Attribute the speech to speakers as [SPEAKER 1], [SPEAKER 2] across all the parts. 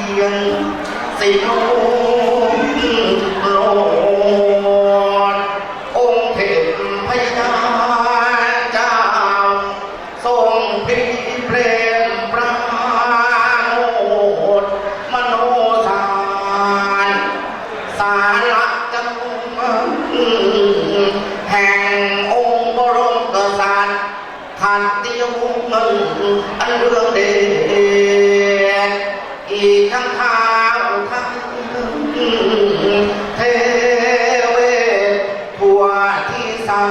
[SPEAKER 1] ียงสิโลโลดองค์เทพพยาเจ้าทรงพรีเพลงปราโมทมโนสารสารจังแห่งองค์บรมกษัตริย์ขันติยวงศ์อันเรื่องเดช ทั้งข้าวทั้งเทเวศทั่วที่สา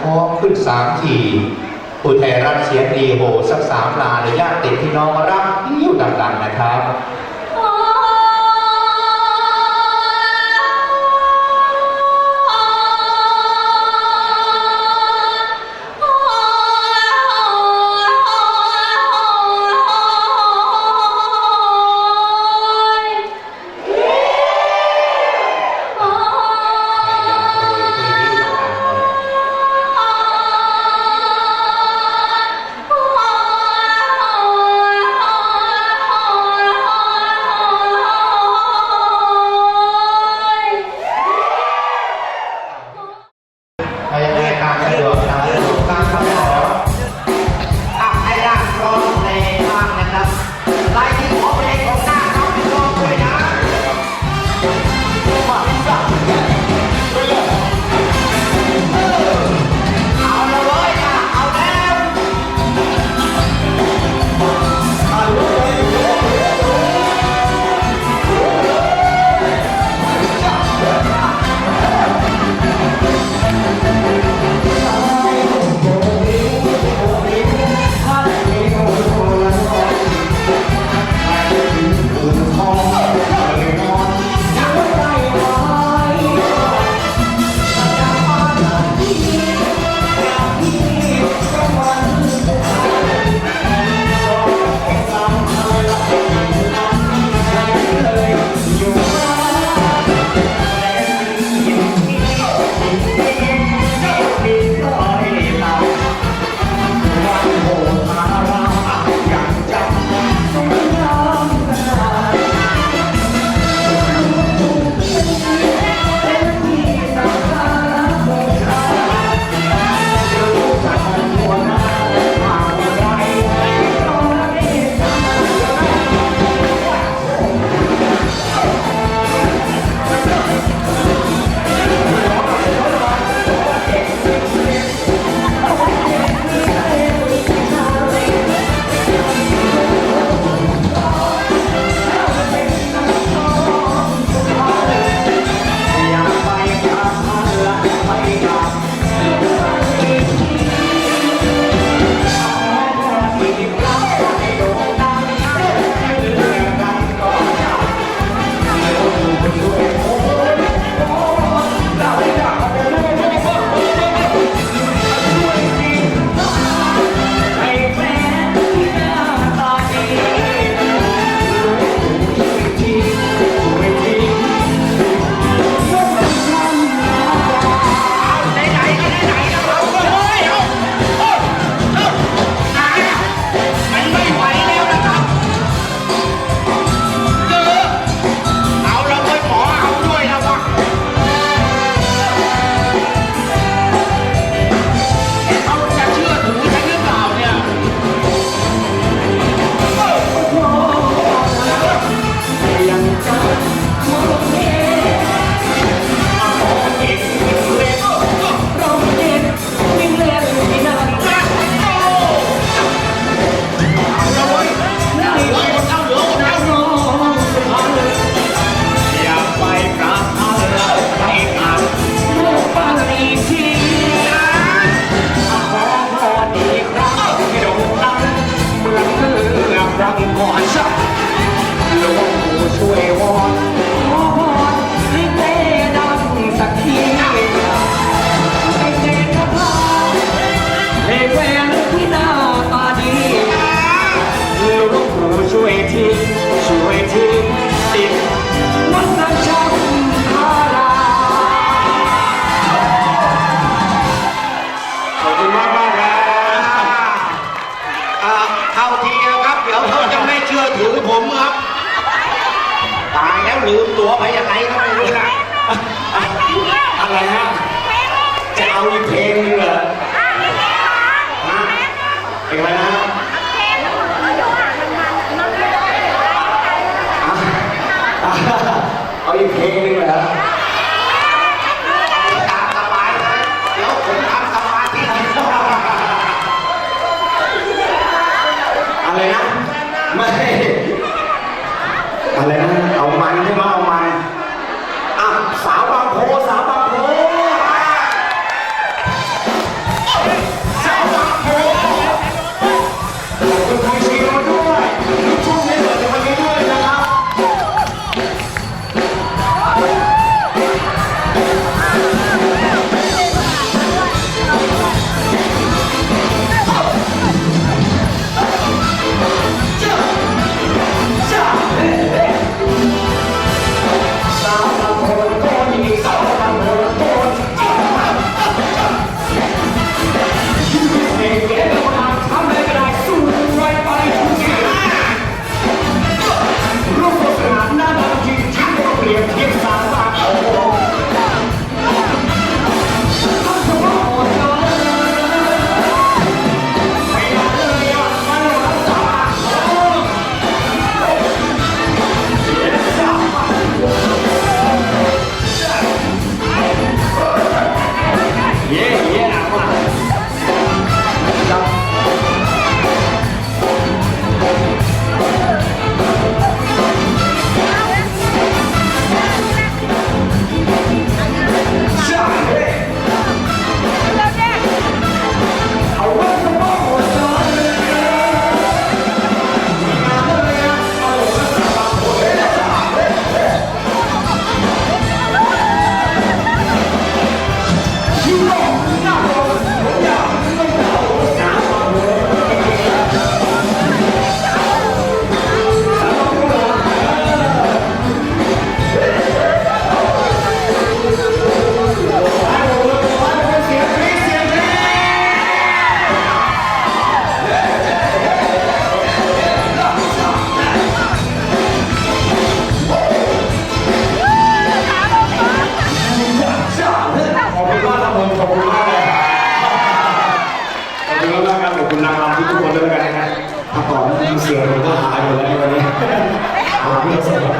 [SPEAKER 2] ให้ลั่นคอขึ้นสามทีผู้แทนรับเสียงดีโหสักสามลาในญาติพี่น้องรับยิ้วดังๆนะครับ
[SPEAKER 3] ช่ Are you kidding me?
[SPEAKER 1] 감사합니다.